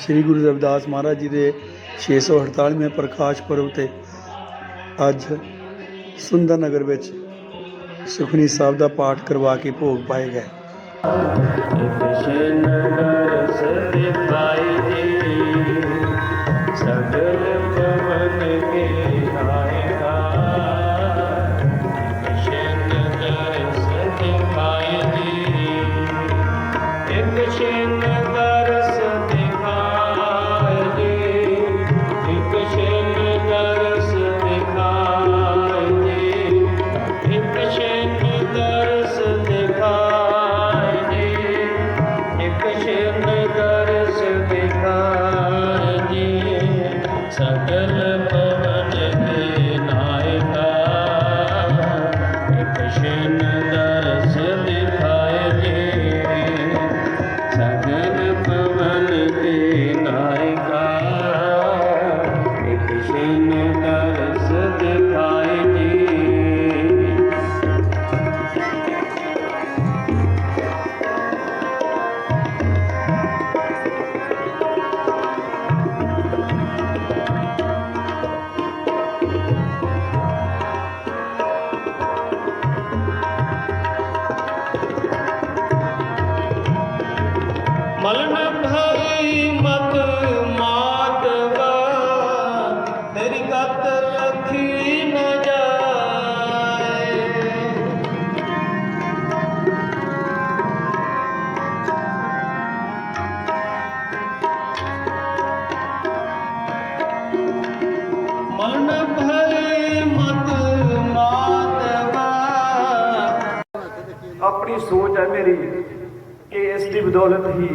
ਸ੍ਰੀ ਗੁਰੂ ਰਵਿਦਾਸ ਮਹਾਰਾਜ ਜੀ ਦੇ 648ਵੇਂ ਪ੍ਰਕਾਸ਼ ਪੁਰਬ ਤੇ ਅੱਜ ਸੁੰਦਰ ਨਗਰ ਵਿੱਚ ਸੁਖਨੀ ਸਾਹਿਬ ਦਾ ਪਾਠ ਕਰਵਾ ਕੇ ਭੋਗ ਪਾਏ ਗਏ ਕਿਸ਼ਨ ਨਗਰ ਸਤਿ ਪਾਈ ਦੀ ਸਗਲ ਪਵਨ ਕੇ Thank you. Krishna ਆਪਣੀ ਸੋਚ ਹੈ ਮੇਰੀ ਕਿ ਇਸ ਦੀ ਬਦੌਲਤ ਹੀ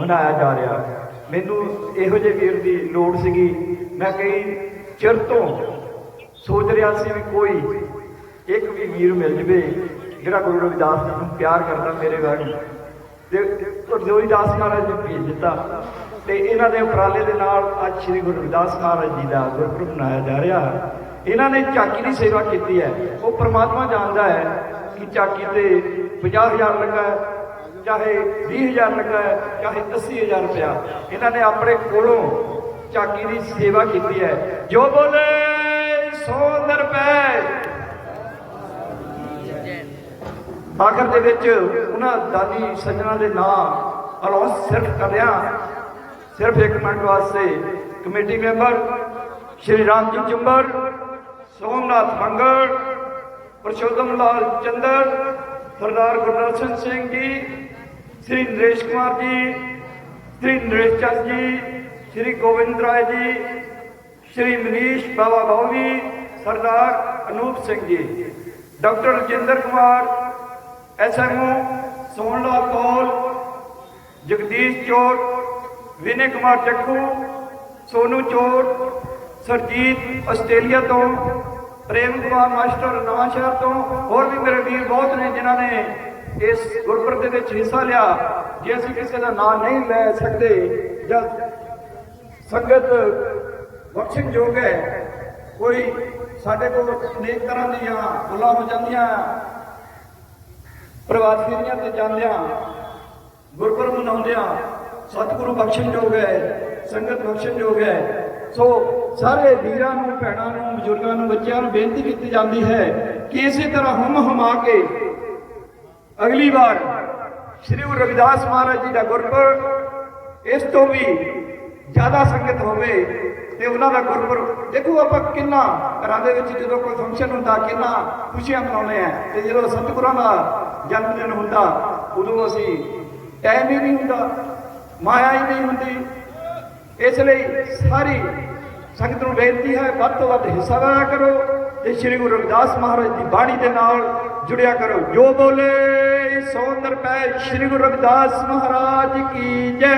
ਮਨਾਇਆ ਜਾ ਰਿਹਾ। ਮੈਨੂੰ ਇਹੋ ਜਿਹੇ ਵੀਰ ਦੀ ਲੋੜ ਸੀਗੀ। ਮੈਂ ਕਈ ਚਿਰ ਤੋਂ ਸੋਚ ਰਿਹਾ ਸੀ ਵੀ ਕੋਈ ਇੱਕ ਵੀ ਵੀਰ ਮਿਲ ਜਵੇ ਜਿਹੜਾ ਗੁਰੂ ਰਵਿਦਾਸ ਜੀ ਨੂੰ ਪਿਆਰ ਕਰਦਾ ਮੇਰੇ ਵਾਂਗ। ਤੇ ਗੁਰਦੇਵਦਾਸ ਮਹਾਰਾਜ ਨੇ ਭੇਜ ਦਿੱਤਾ। ਤੇ ਇਹਨਾਂ ਦੇ ਉਪਰਾਲੇ ਦੇ ਨਾਲ ਅੱਜ ਸ੍ਰੀ ਗੁਰੂ ਰਵਿਦਾਸ ਮਹਾਰਾਜ ਜੀ ਦਾ ਗੁਰਪੁਰਬ ਮਨਾਇਆ ਜਾ ਰਿਹਾ। ਹੈ ਇਹਨਾਂ ਨੇ ਝਾਕੀ ਦੀ ਸੇਵਾ ਕੀਤੀ ਹੈ। ਉਹ ਪ੍ਰਮਾਤਮਾ ਜਾਣਦਾ ਹੈ ਕਿ ਝਾਕੀ ਤੇ 50000 ਲੱਗਾ ਹੈ। ਚਾਹੇ 20000 ਲੱਗਾ ਹੈ, ਚਾਹੇ 80000 ਰੁਪਇਆ। ਇਹਨਾਂ ਨੇ ਆਪਣੇ ਕੋਲੋਂ ਝਾਕੀ ਦੀ ਸੇਵਾ ਕੀਤੀ ਹੈ। ਜੋ ਬੋਲੇ 100 ਰੁਪਏ। ਆਖਰ ਦੇ ਵਿੱਚ ਉਹਨਾਂ ਦਾਨੀ ਸੱਜਣਾ ਦੇ ਨਾਮ ਅਲਾਉਂਸ ਸਿਰਫ ਕਰਿਆ ਸਿਰਫ ਇੱਕ ਮਿੰਟ ਵਾਸਤੇ ਕਮੇਟੀ ਮੈਂਬਰ ਸ਼੍ਰੀ ਰਾਮ ਜੀ ਚੰਬਰ, ਸੋਮਨਾਥ ਮੰਗਲ ਪ੍ਰਸ਼ੋਤਮ ਲਾਲ ਚੰਦਰ, ਸਰਦਾਰ ਗੁਰਦਰਸ਼ਨ ਸਿੰਘ ਜੀ ਸ੍ਰੀ ਨਰੇਸ਼ ਕੁਮਾਰ ਜੀ, ਸ੍ਰੀ ਨਰੇਸ਼ ਚੰਦ ਜੀ, ਸ੍ਰੀ ਗੋਬਿੰਦ ਰਾਏ ਜੀ, ਸ਼੍ਰੀ ਮਨੀਸ਼ ਬਾਵਾ ਗੌਰੀ ਸਰਦਾਰ ਅਨੂਪ ਸਿੰਘ ਜੀ, ਡਾਕਟਰ ਰਜਿੰਦਰ ਕੁਮਾਰ ਐਸਐਮਓ ਸੋਹਣ ਲਾਲ ਕੌਲ ਜਗਦੀਸ਼ ਚੋਰ, ਵਿਨੇ ਕੁਮਾਰ ਚੱਕੂ, ਸੋਨੂ ਚੋਰ, ਸਰਜੀਤ ਆਸਟ੍ਰੇਲੀਆ ਤੋਂ, ਪ੍ਰੇਮ ਕੁਮਾਰ ਮਾਸਟਰ ਨਵਾਂ ਸ਼ਹਿਰ ਤੋਂ, ਹੋਰ ਵੀ ਮੇਰੇ ਵੀਰ ਬਹੁਤ ਨੇ ਜਿਨ੍ਹਾਂ ਨੇ ਇਸ ਗੁਰਪੁਰਬ ਦੇ ਵਿੱਚ ਹਿੱਸਾ ਲਿਆ, ਜੇ ਅਸੀਂ ਕਿਸੇ ਦਾ ਨਾਮ ਨਹੀਂ ਲੈ ਸਕਦੇ ਜਾਂ ਸੰਗਤ ਬਖਸ਼ਣਯੋਗ ਹੈ, ਕੋਈ ਸਾਡੇ ਕੋਲ ਅਨੇਕ ਤਰ੍ਹਾਂ ਦੀਆਂ ਗੁਲਾ ਹੋ ਜਾਂਦੀਆਂ ਪ੍ਰਵਾਦ ਤੇ ਜਾਂਦਿਆਂ ਗੁਰਪੁਰਬ ਮਨਾਉਂਦਿਆਂ ਸਤਿਗੁਰੂ ਬਖਸ਼ਣ ਯੋਗ ਹੈ, ਸੰਗਤ ਬਖਸ਼ਣ ਯੋਗ ਹੈ। ਸੋ ਸਾਰੇ ਵੀਰਾਂ ਨੂੰ, ਭੈਣਾਂ ਨੂੰ, ਬਜ਼ੁਰਗਾਂ ਨੂੰ, ਬੱਚਿਆਂ ਨੂੰ ਬੇਨਤੀ ਕੀਤੀ ਜਾਂਦੀ ਹੈ ਕਿ ਇਸੇ ਤਰ੍ਹਾਂ ਹਮ ਹਮਾ ਕੇ ਅਗਲੀ ਵਾਰ ਸ੍ਰੀ ਗੁਰੂ ਰਵਿਦਾਸ ਮਹਾਰਾਜ ਜੀ ਦਾ ਗੁਰਪੁਰਬ ਇਸ ਤੋਂ ਵੀ ਜ਼ਿਆਦਾ ਸੰਗਤ ਹੋਵੇ ਤੇ ਉਹਨਾਂ ਦਾ ਗੁਰਪੁਰਬ, ਦੇਖੋ ਆਪਾਂ ਕਿੰਨਾ ਘਰਾਂ ਦੇ ਵਿੱਚ ਜਦੋਂ ਕੋਈ ਫੰਕਸ਼ਨ ਹੁੰਦਾ, ਕਿੰਨਾ ਖੁਸ਼ੀਆਂ ਮਨਾਉਂਦੇ ਆ ਤੇ ਜਦੋਂ ਸਤਿਗੁਰਾਂ ਦਾ ਜਨਮ ਦਿਨ ਹੁੰਦਾ, ਉਦੋਂ ਅਸੀਂ ਟਾਈਮ ਹੀ ਨਹੀਂ ਹੁੰਦਾ, ਮਾਇਆ ਹੀ ਨਹੀਂ ਹੁੰਦੀ। ਇਸ ਲਈ ਸਾਰੀ ਸੰਗਤ ਨੂੰ ਬੇਨਤੀ ਹੈ, ਵੱਧ ਤੋਂ ਵੱਧ ਹਿੱਸਾ ਲਿਆ ਕਰੋ ਤੇ ਸ੍ਰੀ ਗੁਰੂ ਰਵਿਦਾਸ ਮਹਾਰਾਜ ਦੀ ਬਾਣੀ ਦੇ ਨਾਲ ਜੁੜਿਆ ਕਰੋ। ਜੋ ਬੋਲੇ ਸੌ ਰੁਪਏ ਸ੍ਰੀ ਗੁਰੂ ਰਵਿਦਾਸ ਮਹਾਰਾਜ ਕੀ ਜੈ।